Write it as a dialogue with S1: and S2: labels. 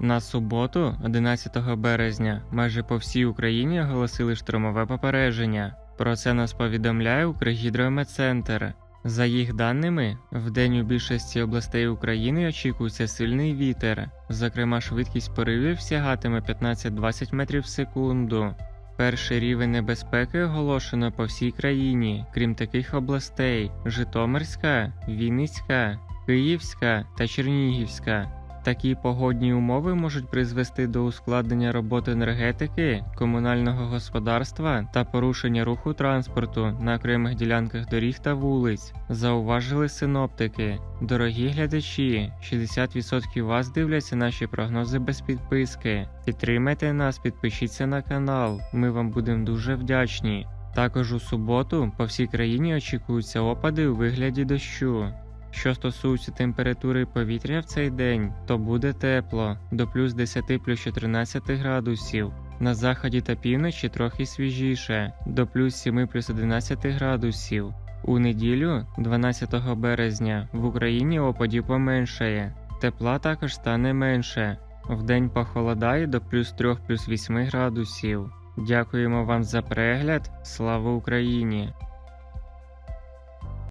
S1: На суботу, 11 березня, майже по всій Україні оголосили штормове попередження. Про це нас повідомляє Укргідрометцентр. За їх даними, вдень у більшості областей України очікується сильний вітер. Зокрема, швидкість поривів сягатиме 15-20 метрів в секунду. Перший рівень небезпеки оголошено по всій країні, крім таких областей: Житомирська, Вінницька, Київська та Чернігівська. Такі погодні умови можуть призвести до ускладнення роботи енергетики, комунального господарства та порушення руху транспорту на окремих ділянках доріг та вулиць. Зауважили синоптики. Дорогі глядачі, 60% вас дивляться наші прогнози без підписки. Підтримайте нас, підпишіться на канал. Ми вам будемо дуже вдячні. Також у суботу по всій країні очікуються опади у вигляді дощу. Що стосується температури повітря в цей день, то буде тепло до плюс 10 плюс 14 градусів. На заході та півночі трохи свіжіше до плюс 7 плюс 11 градусів. У неділю, 12 березня, в Україні опадів поменшає. Тепла також стане менше. Вдень похолодає до плюс 3 плюс 8 градусів. Дякуємо вам за перегляд. Слава Україні!